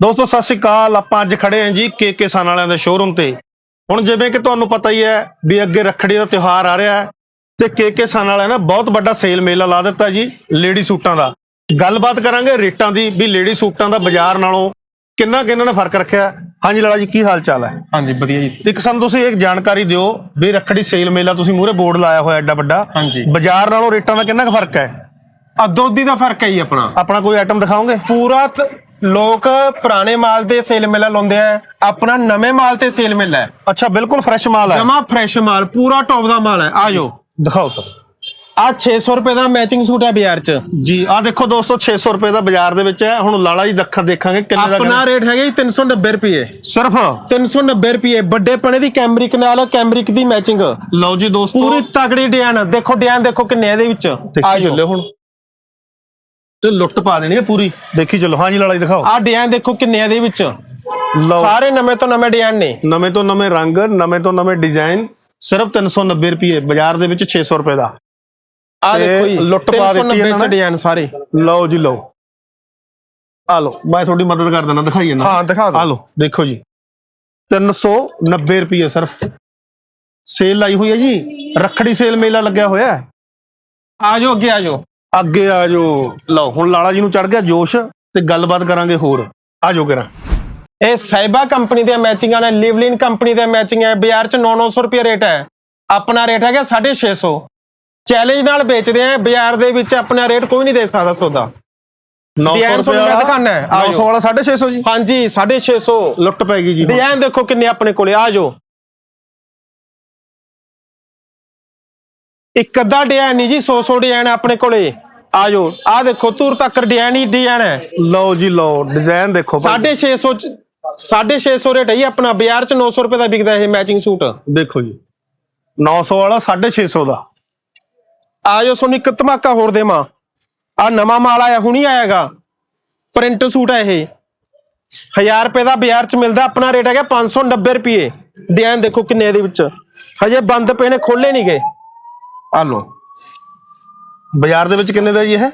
ਦੋਸਤੋ ਸਤਿ ਸ਼੍ਰੀ ਅਕਾਲ। ਆਪਾਂ ਅੱਜ ਖੜੇ ਆਂ ਜੀ ਕੇ ਕੇ ਸਾਨ ਵਾਲਿਆਂ ਦੇ ਸ਼ੋਰੂਮ ਤੇ। ਹੁਣ ਜਿਵੇਂ ਕਿ ਤੁਹਾਨੂੰ ਪਤਾ ਹੀ ਹੈ ਵੀ ਅੱਗੇ ਰੱਖੜੀ ਦਾ ਤਿਉਹਾਰ ਆ ਰਿਹਾ ਹੈ ਤੇ ਕੇ ਕੇ ਸਾਨ ਵਾਲਿਆਂ ਨੇ ਬਹੁਤ ਵੱਡਾ ਸੇਲ ਮੇਲਾ ਲਾ ਦਿੱਤਾ ਜੀ ਲੇਡੀ ਸੂਟਾਂ ਦਾ। ਗੱਲਬਾਤ ਕਰਾਂਗੇ ਰੇਟਾਂ ਦੀ ਵੀ ਲੇਡੀ ਸੂਟਾਂ ਦਾ ਬਾਜ਼ਾਰ ਨਾਲੋਂ ਕਿੰਨਾ ਕਿੰਨਾ ਨੇ ਫ਼ਰਕ ਰੱਖਿਆ। ਹਾਂਜੀ ਲਾਲਾ ਜੀ ਕੀ ਹਾਲ ਚਾਲ ਹੈ? ਹਾਂਜੀ ਵਧੀਆ ਜੀ। ਇੱਕ ਸਾਨੂੰ ਤੁਸੀਂ ਇੱਕ ਜਾਣਕਾਰੀ ਦਿਓ ਵੀ ਰੱਖੜੀ ਸੇਲ ਮੇਲਾ ਤੁਸੀਂ ਮੂਹਰੇ ਬੋਰਡ ਲਾਇਆ ਹੋਇਆ ਐਡਾ ਵੱਡਾ। ਹਾਂਜੀ। ਬਾਜ਼ਾਰ ਨਾਲੋਂ ਰੇਟਾਂ ਦਾ ਕਿੰਨਾ ਕੁ ਫ਼ਰਕ ਹੈ? ਆ ਦੋਦੀ ਦਾ ਫ਼ਰਕ ਹੈ ਜੀ ਆਪਣਾ। ਆਪਣਾ ਕੋਈ ਆਈਟਮ ਦਿਖਾਓਗੇ? ਪੂਰਾ ਲੋਕ ਪੁਰਾਣੇ ਮਾਲ ਤੇ ਸੇਲ ਮੇਲਾ ਲਾਉਂਦੇ ਆ ਆਪਣਾ ਨਵੇਂ ਮਾਲ ਤੇ ਸੇਲ ਮੇਲਾ ਹੈ। ਅੱਛਾ ਬਿਲਕੁਲ ਫਰੈਸ਼ ਮਾਲ ਹੈ। ਜਮਾ ਫਰੈਸ਼ ਮਾਲ ਪੂਰਾ ਟੌਪ ਦਾ ਮਾਲ ਹੈ। ਆ ਜਾਓ। ਦਿਖਾਓ ਸਰ। ਆ 600 ਰੁਪਏ ਦਾ ਮੈਚਿੰਗ ਸੂਟ ਹੈ ਬਾਜ਼ਾਰ 'ਚ। ਜੀ ਆ ਦੇਖੋ ਦੋਸਤੋ 600 ਰੁਪਏ ਦਾ ਬਾਜ਼ਾਰ ਦੇ ਵਿੱਚ ਹੈ। ਹੁਣ ਲਾਲਾ ਜੀ ਦੱਖਾਂ ਦੇਖਾਂਗੇ ਕਿੰਨੇ ਦਾ ਆਪਣਾ ਰੇਟ ਹੈਗਾ ਜੀ 390 ਰੁਪਏ। ਸਿਰਫ? 390 ਰੁਪਏ ਵੱਡੇ ਪਣੇ ਦੀ ਕੈਮਰਿਕ ਨਾਲ ਕੈਮਰਿਕ ਦੀ ਮੈਚਿੰਗ ਲਓ ਜੀ ਦੋਸਤੋ। ਪੂਰੀ ਤਗੜੀ ਡਿਜ਼ਾਈਨ ਦੇਖੋ ਡਿਜ਼ਾਈਨ ਦੇਖੋ ਕਿੰਨੇ ਇਹਦੇ ਵਿੱਚ। ਆ ਚੱਲਿਓ ਹੁਣ। ਤੇ ਲੁੱਟ ਪਾ ਦੇਣੀ ਹੈ ਪੂਰੀ। ਦੇਖੀ ਚਲੋ ਹਾਂਜੀ ਲਾਲਾ ਜੀ ਦਿਖਾਓ। ਆ ਡਿਜ਼ਾਈਨ ਦੇਖੋ ਕਿੰਨੇ ਆ ਇਹਦੇ ਵਿੱਚ। ਲਓ। ਸਾਰੇ ਨਵੇਂ ਤੋਂ ਨਵੇਂ ਡਿਜ਼ਾਈਨ ਨੇ। ਨਵੇਂ ਤੋਂ ਨਵੇਂ ਰੰਗ ਨਵੇਂ ਤੋਂ ਨਵੇਂ ਡਿਜ਼ਾਈਨ ਸਿਰਫ 390 ਰੁਪਏ ਬਾਜ਼ਾਰ ਦੇ ਵਿੱਚ 600 ਰੁਪਏ ਦਾ। ਆ ਤੇ ਦੇਖੋ ਜੀ ਲੁੱਟ ਪਾ ਦਿੱਤੀ 390 ਇਹਨਾਂ ਨੇ। ਡਿਜ਼ਾਈਨ ਸਾਰੇ। ਲਓ ਜੀ ਲਓ। ਆ ਲਓ ਮੈਂ ਤੁਹਾਡੀ ਮਦਦ ਕਰ ਦਿੰਦਾ ਦਿਖਾਈ ਜਾਂਦਾ। ਹਾਂ ਦਿਖਾ ਆ ਦਿਓ ਲਓ ਦੇਖੋ ਜੀ। 390 ਰੁਪਏ ਸਿਰਫ। ਸੇਲ ਲਾਈ ਹੋਈ ਹੈ ਜੀ। ਰੱਖੜੀ ਸੇਲ ਮੇਲਾ ਲੱਗਿਆ ਹੋਇਆ ਹੈ। ਆ ਜਾਓ ਅੱਗੇ ਆ ਜਾਓ। ਅੱਗੇ ਆ ਜੋ ਲਓ ਹੁਣ ਲਾਲਾ ਜੀ ਨੂੰ ਚੜ ਗਿਆ ਜੋਸ਼ ਤੇ ਗੱਲਬਾਤ ਕਰਾਂਗੇ ਹੋਰ। ਆ ਜੋ ਕਰਾਂ। ਇਹ ਸਾਈਬਾ ਕੰਪਨੀ ਦੇ ਮੈਚਿੰਗਾਂ ਨੇ ਲਿਵਲਿਨ ਕੰਪਨੀ ਦੇ ਮੈਚਿੰਗ ਹੈ ਬਾਜ਼ਾਰ ਚ 9-900 ਰੁਪਏ ਰੇਟ ਹੈ। ਆਪਣਾ ਰੇਟ ਹੈਗਾ 650 ਚੈਲੰਜ ਨਾਲ ਵੇਚਦੇ ਆ ਬਾਜ਼ਾਰ ਦੇ ਵਿੱਚ ਆਪਣਾ ਰੇਟ ਕੋਈ ਨਹੀਂ ਦੇ ਸਕਦਾ ਸੌਦਾ। 900 ਡਿਜ਼ਾਈਨ ਰੁਪਏ ਮੈਂ ਦਿਖਾਉਣਾ ਹੈ, ਆ 900 ਜਾਓ। ਵਾਲਾ 650 ਜੀ। ਹਾਂਜੀ 650 ਲੁੱਟ ਪੈ ਗਈ ਜੀ। ਡਿਜ਼ਾਈਨ ਦੇਖੋ ਕਿੰਨੇ ਆਪਣੇ ਕੋਲੇ। ਆ ਜਾਓ। ਇੱਕ ਅੱਧਾ ਡਿਜ਼ਾਈਨ ਨਹੀਂ ਜੀ 100-100 ਡਿਜ਼ਾਈਨ ਆਪਣੇ ਕੋਲੇ। ਆ ਜਾਓ ਆ ਦੇਖੋ ਤੂਰ ਤੱਕ ਡਿਜ਼ਾਈਨ ਹੀ ਡਿਜ਼ਾਈਨ ਹੈ। ਲਓ ਜੀ ਲਓ ਡਿਜ਼ਾਈਨ ਦੇਖੋ ਭਾਈ। 650 ਚ 650 ਰੇਟ ਹੈ ਜੀ ਆਪਣਾ ਬਾਜ਼ਾਰ ਚ 900 ਰੁਪਏ ਦਾ ਵਿਕਦਾ ਇਹ ਮੈਚਿੰਗ ਸੂਟ। ਦੇਖੋ ਜੀ 900 ਵਾਲਾ 650 ਦਾ। ਆ ਜਾਓ ਤੁਹਾਨੂੰ ਇੱਕ ਧਮਾਕਾ ਹੋਰ ਦੇਵਾਂ। ਆ ਨਵਾਂ ਮਾਲ ਆਇਆ ਹੁਣੀ ਆਇਆਗਾ। ਪ੍ਰਿੰਟ ਸੂਟ ਹੈ ਇਹ। 1000 ਰੁਪਏ ਦਾ ਬਾਜ਼ਾਰ ਚ ਮਿਲਦਾ ਆਪਣਾ ਰੇਟ ਹੈਗਾ 590 ਰੁਪਏ। ਡਿਜ਼ਾਈਨ ਦੇਖੋ ਕਿੰਨੇ ਇਹਦੇ ਵਿੱਚ। ਹਜੇ ਬੰਦ ਪਏ ਨੇ ਖੋਲੇ ਨਹੀਂ ਗਏ। ਆ ਲਓ। ਬਾਜ਼ਾਰ ਦੇ ਵਿੱਚ ਕਿੰਨੇ ਦਾ ਜੀ ਇਹ?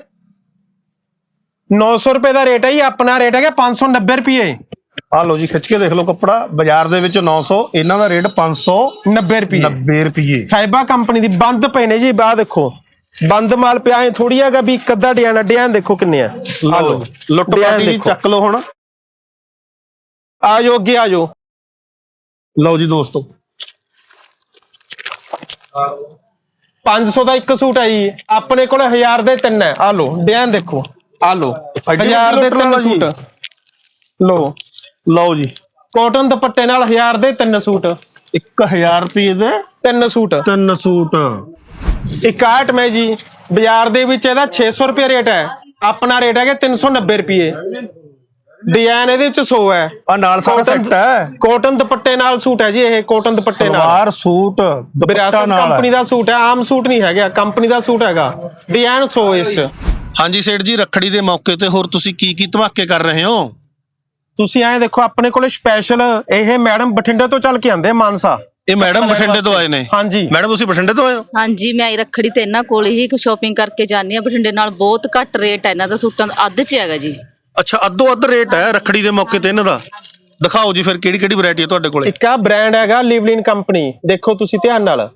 900 ਰੁਪਏ ਦਾ ਰੇਟ ਹੈ ਜੀ ਆਪਣਾ ਰੇਟ ਹੈਗਾ 590 ਰੁਪਏ। ਆ ਲਓ ਜੀ ਖਿੱਚ ਕੇ ਦੇਖ ਲਓ ਕੱਪੜਾ। ਬਾਜ਼ਾਰ ਦੇ ਵਿੱਚ 900 ਇਹਨਾਂ ਦਾ ਰੇਟ 590 90 ਰੁਪਏ। ਰੁਪਏ। ਸਾਈਬਾ ਕੰਪਨੀ ਦੀ ਬੰਦ ਪਏ ਨੇ ਜੀ ਬਾਹ ਦੇਖੋ। ਬੰਦ ਮਾਲ ਪਿਆ ਹੈ ਥੋੜੀ ਹੈਗਾ ਵੀ ਇੱਕ ਅੱਧਾ ਡਿਜ਼ਾਈਨ ਡਿਜ਼ਾਈਨ ਦੇਖੋ ਕਿੰਨੇ ਆ। ਆ ਲਓ ਲੁੱਟ ਪਾਟੀ। ਚੱਕ ਲਓ ਹੁਣ। ਆ ਜਾਓ ਅੱਗੇ ਆ ਜਾਓ। ਲਓ ਜੀ ਦੋਸਤੋ। 500 ਦਾ ਇੱਕ ਸੂਟ ਜੀ। ਆਪਣੇ ਕੋਲ 1000 ਦੇ ਤਿੰਨ ਹੈ। ਆ ਲਓ। ਡਿਜ਼ਾਈਨ ਦੇਖੋ। ਆ ਐਡੀ 1000 ਦੇ ਤਿੰਨ। ਸੂਟ। ਲਓ। ਲਓ ਜੀ। ਕਾਟਨ ਦੁਪੱਟੇ ਨਾਲ 1000 ਦੇ ਤਿੰਨ ਸੂਟ। 1000 ਰੁਪਏ ਦੇ ਤਿੰਨ ਸੂਟ। ਤਿੰਨ ਸੂਟ। ਇੱਕ ਆਈਟਮ ਹੈ ਜੀ। ਬਾਜ਼ਾਰ ਦੇ ਵਿੱਚ ਇਹਦਾ 600 ਰੁਪਏ ਰੇਟ ਹੈ। ਆਪਣਾ ਰੇਟ ਹੈਗਾ 390 ਰੁਪਏ। ਡਿਜ਼ਾਈਨ ਇਹਦੇ ਵਿੱਚ 100 ਹੈ। ਆ ਨਾਲ ਸਾਰਾ ਸੈੱਟ ਹੈ। ਕਾਟਨ ਦੁਪੱਟੇ ਨਾਲ ਸੂਟ ਹੈ ਜੀ ਇਹ ਕਾਟਨ ਦੁਪੱਟੇ ਨਾਲ। ਸਲਵਾਰ ਸੂਟ ਦੁਪੱਟਾ ਵਿਰਾਸਤ ਨਾਲ। ਕੰਪਨੀ ਹੈ। ਦਾ ਸੂਟ ਹੈ ਆਮ ਸੂਟ ਨਹੀਂ ਹੈਗਾ ਕੰਪਨੀ ਦਾ ਸੂਟ ਹੈਗਾ। ਡਿਜ਼ਾਈਨ 100 ਇਸ ਚ। ਹਾਂਜੀ ਸੇਠ ਜੀ ਰੱਖੜੀ ਦੇ ਮੌਕੇ ਤੇ ਹੋਰ ਤੁਸੀਂ ਕੀ ਕੀ ਧਮਾਕੇ ਕਰ ਰਹੇ ਹੋ? ਤੁਸੀਂ ਐਂ ਦੇਖੋ ਆਪਣੇ ਕੋਲੇ ਸਪੈਸ਼ਲ ਇਹ ਮੈਡਮ ਬਠਿੰਡੇ ਤੋਂ ਚੱਲ ਕੇ ਆਂਦੇ ਆ ਮਾਨਸਾ। ਇਹ ਮੈਡਮ ਬਠਿੰਡੇ ਤੋਂ ਆਏ ਨੇ? ਹਾਂਜੀ। ਮੈਡਮ ਤੁਸੀਂ ਬਠਿੰਡੇ ਤੋਂ ਆਏ ਹੋ? ਹਾਂਜੀ ਮੈਂ ਆਈ ਰੱਖੜੀ ਤੇ ਇਹਨਾਂ ਕੋਲ ਹੀ ਸ਼ਾਪਿੰਗ ਕਰਕੇ ਜਾਂਦੀ ਆ ਬਠਿੰਡੇ ਨਾਲ ਬਹੁਤ ਘੱਟ ਰੇਟ ਹੈ ਇਹਨਾਂ ਦਾ ਸੂਟਾਂ ਦਾ ਅੱਧ ਚ ਹੈਗਾ ਜੀ। ਅੱਛਾ ਅੱਧੋ ਅੱਧ ਰੇਟ ਹੈ ਰੱਖੜੀ ਦੇ ਮੌਕੇ ਤੇ ਇਹਨਾਂ ਦਾ। ਦਿਖਾਓ ਜੀ ਫਿਰ ਕਿਹੜੀ ਕਿਹੜੀ ਵੈਰਾਈਟੀ ਹੈ ਤੁਹਾਡੇ ਕੋਲੇ। ਇੱਕ ਆ ਬ੍ਰਾਂਡ ਹੈਗਾ ਲਿਵਲਿਨ ਕੰਪਨੀ ਦੇਖੋ ਤੁਸੀਂ ਧਿਆਨ ਨਾਲ।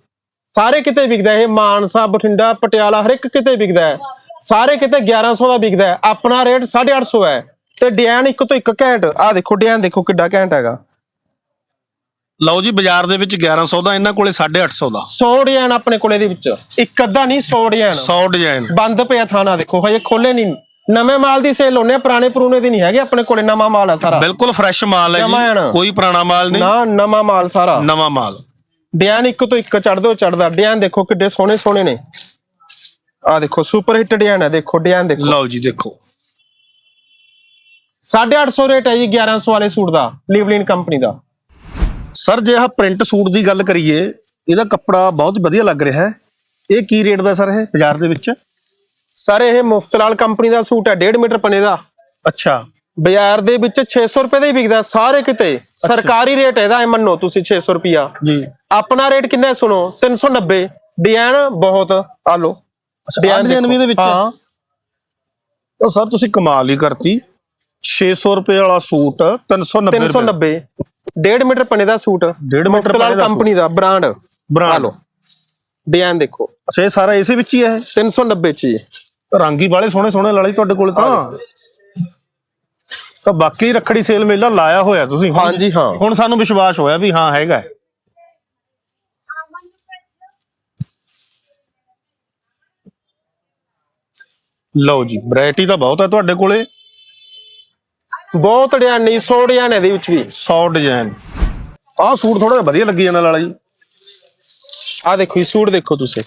ਸਾਰੇ ਕਿਤੇ ਵਿਕਦਾ ਇਹ ਮਾਨਸਾ ਬਠਿੰਡਾ ਪਟਿਆਲਾ ਹਰ ਇੱਕ ਕਿਤੇ ਵਿਕਦਾ ਹੈ। ਸਾਰੇ ਕਿਤੇ 1100 ਦਾ ਵਿਕਦਾ ਹੈ। ਆਪਣਾ ਰੇਟ 850 ਹੈ। ਤੇ ਡਿਜ਼ਾਈਨ ਇੱਕ ਤੋਂ ਇੱਕ ਘੈਂਟ। ਆ ਦੇਖੋ ਡਿਜ਼ਾਈਨ ਦੇਖੋ ਕਿੱਡਾ ਘੈਂਟ ਹੈਗਾ। ਲਓ ਜੀ ਬਾਜ਼ਾਰ ਦੇ ਵਿੱਚ 1100 ਦਾ ਇਹਨਾਂ ਕੋਲੇ 850 ਦਾ। 100 ਡਿਜ਼ਾਈਨ ਆਪਣੇ ਕੋਲੇ ਦੇ ਵਿੱਚ। ਇੱਕ ਅੱਧਾ ਨਹੀਂ 100 ਡਿਜ਼ਾਈਨ 100 ਡਿਜ਼ਾਈਨ ਬੰਦ ਪਿਆ ਥਾਣਾ ਦੇਖੋ ਹਜੇ ਖੋਲੇ ਨਹੀਂ ਨਵੇਂ ਮਾਲ ਦੀ ਸੇਲ ਹੋਣੇ ਪੁਰਾਣੇ ਪੁਰਾਣੇ ਦੀ ਨਹੀਂ ਹੈਗੇ ਆਪਣੇ ਕੋਲੇ ਨਵਾਂ ਮਾਲ ਹੈ ਸਾਰਾ। ਬਿਲਕੁਲ ਫਰੈਸ਼ ਮਾਲ ਹੈ ਜੀ। ਕੋਈ ਪੁਰਾਣਾ ਮਾਲ ਨਹੀਂ। ਨਾ ਨਵਾਂ ਮਾਲ ਸਾਰਾ। ਨਵਾਂ ਮਾਲ। ਡਿਜ਼ਾਈਨ ਇੱਕ ਤੋਂ ਇੱਕ ਚੜਦੇ ਹੋ ਚੜਦਾ ਡਿਜ਼ਾਈਨ ਦੇਖੋ ਕਿੱਡੇ ਸੋਹਣੇ ਸੋਹਣੇ ਨੇ। ਆ ਦੇਖੋ ਸੁਪਰ ਹਿੱਟ ਡਿਜ਼ਾਈਨ ਹੈ ਦੇਖੋ ਡਿਜ਼ਾਈਨ ਦੇਖੋ। ਲਓ ਜੀ ਦੇਖੋ। 850 ਰੇਟ ਹੈ ਜੀ 1100 ਵਾਲੇ ਸੂਟ ਦਾ ਲਿਵਲਿਨ ਕੰਪਨੀ ਦਾ। ਸਰ ਜੇ ਆਹ ਪ੍ਰਿੰਟ ਸੂਟ ਦੀ ਗੱਲ ਕਰੀਏ ਇਹਦਾ ਕੱਪੜਾ ਬਹੁਤ ਵਧੀਆ ਲੱਗ ਰਿਹਾ ਹੈ। ਇਹ ਕੀ ਰੇਟ ਦਾ ਸਰ ਇਹ ਬਾਜ਼ਾਰ ਦੇ ਵਿੱਚ? ਸਰ ਇਹ ਮੁਫਤਲਾਲ ਕੰਪਨੀ ਦਾ ਸੂਟ ਹੈ 1.5 ਮੀਟਰ ਪਨੇ ਦਾ। ਅੱਛਾ। ਬਾਜ਼ਾਰ ਦੇ ਵਿੱਚ 600 ਰੁਪਏ ਦਾ ਹੀ ਵਿਕਦਾ ਸਾਰੇ ਕਿਤੇ। ਸਰਕਾਰੀ ਰੇਟ ਇਹਦਾ ਇਹ ਮੰਨੋ ਤੁਸੀਂ 600 ਰੁਪਿਆ ਜੀ। ਆਪਣਾ ਰੇਟ ਕਿੰਨਾ ਹੈ ਸੁਣੋ 390 ਡਿਜ਼ਾਈਨ ਬਹੁਤ। ਆ ਲੋ ਵੀ ਇਹਦੇ ਵਿੱਚ ਹੈ? ਤਾਂ ਸਰ ਤੁਸੀਂ ਕਮਾਲ ਹੀ ਕਰਤੀ। 600 ਰੁਪਏ ਵਾਲਾ ਸੂਟ 390 ਰੁਪਏ। 390 1.5 ਮੀਟਰ ਪਨੇ ਦਾ ਸੂਟ। ਡੇਢ ਮੀਟਰ ਮੁਕਤਲਾਲ ਪਨੇ ਦਾ ਕੰਪਨੀ ਦਾ ਬ੍ਰਾਂਡ। Brand। ਆ ਡਿਜ਼ਾਈਨ ਦੇਖੋ। ਅੱਛਾ ਇਹ ਸਾਰਾ ਇਸੇ ਵਿੱਚ ਹੀ ਹੈ 390 ਚ ਹੀ ਰੰਗ ਬਾਲੇ ਸੋਹਣੇ ਸੋਹਣੇ ਲਾਲੇ ਤੁਹਾਡੇ ਕੋਲ ਤਾਂ। ਤਾਂ ਬਾਕੀ ਰੱਖੜੀ ਸੇਲ ਮੇਲਾ ਲਾਇਆ ਹੋਇਆ ਤੁਸੀਂ ਹੁਣ- ਹਾਂਜੀ, ਹਾਂ। ਹੁਣ ਸਾਨੂੰ ਵਿਸ਼ਵਾਸ ਹੋਇਆ ਵੀ ਹਾਂ ਹੈਗਾ। ਹੈ। ਲਓ ਜੀ ਵੈਰਾਈਟੀ ਤਾਂ ਬਹੁਤ ਹੈ ਤੁਹਾਡੇ ਕੋਲੇ। ਬਹੁਤ ਡਿਜ਼ਾਈਨ ਨਹੀਂ 100 ਡਿਜ਼ਾਈਨ ਇਹਦੇ ਵਿੱਚ ਵੀ। 100 ਡਿਜ਼ਾਈਨ ਆਹ ਸੂਟ ਥੋੜਾ ਵਧੀਆ ਲੱਗੀ ਜਾਂਦਾ ਲਾਲਾ ਜੀ। ਆ ਦੇਖੋ ਇਹ ਸੂਟ ਦੇਖੋ ਤੁਸੀਂ।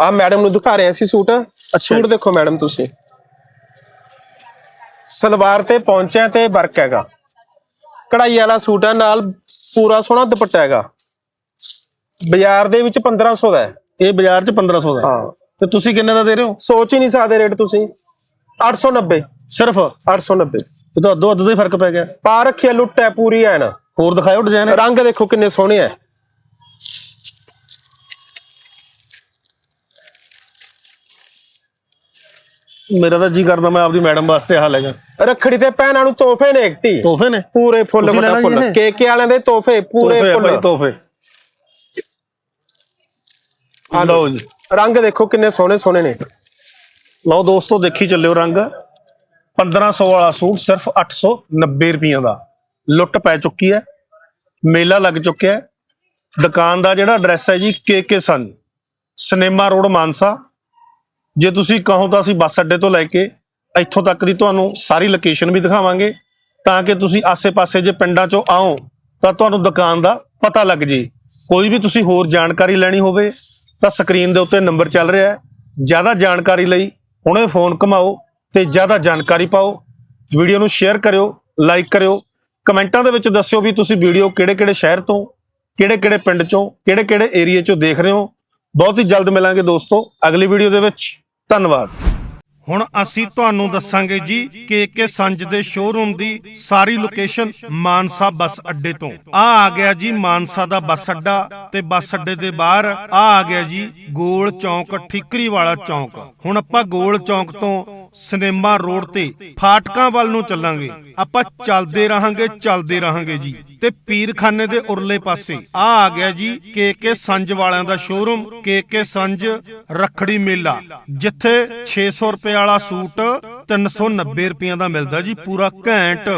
ਆ ਮੈਡਮ ਨੂੰ ਦਿਖਾ ਰਹੇ ਸੀ ਸੂਟ। ਸੂਟ ਦੇਖੋ ਮੈਡਮ ਤੁਸੀਂ। ਸਲਵਾਰ ਤੇ ਪਹੁੰਚਿਆ ਤੇ ਵਰਕ ਹੈਗਾ। ਕਢਾਈ ਵਾਲਾ ਸੂਟ ਹੈ ਨਾਲ ਪੂਰਾ ਸੋਹਣਾ ਦੁਪੱਟਾ ਹੈਗਾ। ਬਾਜ਼ਾਰ ਦੇ ਵਿੱਚ 1500 ਦਾ ਹੈ। ਇਹ ਬਾਜ਼ਾਰ 'ਚ 1500 ਦਾ ਹਾਂ। ਤੇ ਤੁਸੀਂ ਕਿੰਨੇ ਦਾ ਦੇ ਰਹੇ ਹੋ? ਸੋਚ ਹੀ ਨਹੀਂ ਸਕਦੇ ਰੇਟ ਤੁਸੀਂ। 890 ਸਿਰਫ? 890 ਇਹ ਤਾਂ ਅੱਧੋ ਅੱਧ ਦਾ ਹੀ ਫ਼ਰਕ ਪੈ ਗਿਆ। ਪਾ ਰੱਖਿਆ ਲੁੱਟ ਹੈ ਪੂਰੀ ਐ ਨਾ ਹੋਰ ਦਿਖਾਓ ਡਿਜ਼ਾਈਨ ਰੰਗ ਦੇਖੋ ਕਿੰਨੇ ਸੋਹਣੇ ਐ ਮੇਰਾ ਤਾਂ ਜੀ ਕਰਦਾ ਮੈਂ ਆਪਦੀ ਮੈਡਮ ਵਾਸਤੇ ਆਹ ਲੈ ਜਾ। ਰੱਖੜੀ ਤੇ ਭੈਣਾਂ ਨੂੰ ਤੋਹਫੇ ਨੇ ਇੱਕਤੀ ਤੋਹਫੇ ਨੇ? ਪੂਰੇ ਫੁੱਲ ਤੁਸੀਂ ਜੀ ਫੁੱਲ। ਇਹ? ਕੇਕੇ ਵਾਲਿਆਂ ਦੇ ਤੋਹਫੇ ਪੂਰੇ ਤੋਹਫੇ ਆ ਭਾਈ ਫੁੱਲ ਤੋਹਫੇ। ਆ ਲਓ ਜੀ। ਰੰਗ ਦੇਖੋ ਕਿੰਨੇ ਸੋਹਣੇ ਸੋਹਣੇ ਨੇ। ਲਓ ਦੋਸਤੋ ਦੇਖੀ ਚੱਲਿਓ ਰੰਗ। 1500 ਵਾਲਾ ਸੂਟ ਸਿਰਫ 890 ਰੁਪਈਆਂ ਦਾ। ਲੁੱਟ ਪੈ ਚੁੱਕੀ ਹੈ। ਮੇਲਾ ਲੱਗ ਚੁੱਕਿਆ ਹੈ। ਦੁਕਾਨ ਦਾ ਜਿਹੜਾ ਐਡਰੈਸ ਹੈ G K sons. Cinema road Mansa. ਜੇ ਤੁਸੀਂ ਕਹੋ ਤਾਂ ਅਸੀਂ ਬੱਸ ਅੱਡੇ ਤੋਂ ਲੈ ਕੇ ਇੱਥੋਂ ਤੱਕ ਦੀ ਤੁਹਾਨੂੰ ਸਾਰੀ ਲੋਕੇਸ਼ਨ ਵੀ ਦਿਖਾਵਾਂਗੇ, ਤਾਂ ਕਿ ਤੁਸੀਂ ਆਸੇ-ਪਾਸੇ ਜੇ ਪਿੰਡਾਂ 'ਚੋਂ ਆਓ, ਤਾਂ ਤੁਹਾਨੂੰ ਦੁਕਾਨ ਦਾ ਪਤਾ ਲੱਗ ਜੇ। ਕੋਈ ਵੀ ਤੁਸੀਂ ਹੋਰ ਜਾਣਕਾਰੀ ਲੈਣੀ ਹੋਵੇ, ਤਾਂ ਸਕਰੀਨ ਦੇ ਉੱਤੇ ਨੰਬਰ ਚੱਲ ਰਿਹਾ ਹੈ। ਜ਼ਿਆਦਾ ਜਾਣਕਾਰੀ ਲਈ ਹੁਣੇ ਫੋਨ ਘਮਾਓ ਤੇ ਜ਼ਿਆਦਾ ਜਾਣਕਾਰੀ ਪਾਓ। ਵੀਡੀਓ ਨੂੰ ਸ਼ੇਅਰ ਕਰਿਓ ਲਾਈਕ ਕਰਿਓ। ਕਮੈਂਟਾਂ ਦੇ ਵਿੱਚ ਦੱਸਿਓ ਵੀ ਤੁਸੀਂ ਵੀਡੀਓ ਕਿਹੜੇ-ਕਿਹੜੇ ਸ਼ਹਿਰ ਤੋਂ, ਕਿਹੜੇ-ਕਿਹੜੇ ਪਿੰਡ ਚੋਂ, ਕਿਹੜੇ-ਕਿਹੜੇ ਏਰੀਏ ਚੋਂ ਦੇਖ ਰਹੇ ਹੋ। ਬਹੁਤ ਹੀ ਜਲਦ ਮਿਲਾਂਗੇ ਦੋਸਤੋ ਅਗਲੀ ਵੀਡੀਓ ਦੇ ਵਿੱਚ। ਧੰਨਵਾਦ। ਹੁਣ ਅਸੀਂ ਤੁਹਾਨੂੰ ਦੱਸਾਂਗੇ ਜੀ ਕੇ ਸੰਜ ਦੇ ਸ਼ੋਰੂਮ ਦੀ ਸਾਰੀ ਲੋਕੇਸ਼ਨ ਮਾਨਸਾ ਬੱਸ ਅੱਡੇ ਤੋਂ। ਆ ਆ ਗਿਆ ਜੀ ਮਾਨਸਾ ਦਾ ਬੱਸ ਅੱਡਾ ਤੇ ਬੱਸ ਅੱਡੇ ਦੇ ਬਾਹਰ ਆ ਆ ਗਿਆ ਜੀ ਗੋਲ ਚੌਂਕ, ਠੀਕਰੀ ਵਾਲਾ ਚੌਂਕ। ਹੁਣ ਆਪਾਂ ਗੋਲ ਚੌਂਕ ਤੋਂ ਸਿਨੇਮਾ ਰੋਡ ਤੇ ਫਾਟਕਾਂ ਵੱਲ ਨੂੰ ਚੱਲਾਂਗੇ। ਆਪਾਂ ਚੱਲਦੇ ਰਹਾਂਗੇ ਚੱਲਦੇ ਰਹਾਂਗੇ ਜੀ। ਤੇ ਪੀਰਖਾਨੇ ਦੇ ਉਰਲੇ ਪਾਸੇ ਆ ਆ ਗਿਆ ਜੀ ਕੇਕੇ ਸੰਜ ਵਾਲਿਆਂ ਦਾ showroom K K Sanj Rakhri ਮੇਲਾ, ਜਿੱਥੇ 600 ਰੁਪਏ ਵਾਲਾ ਸੂਟ 390 ਰੁਪਏ ਦਾ ਮਿਲਦਾ ਜੀ, ਪੂਰਾ ਘੈਂਟ।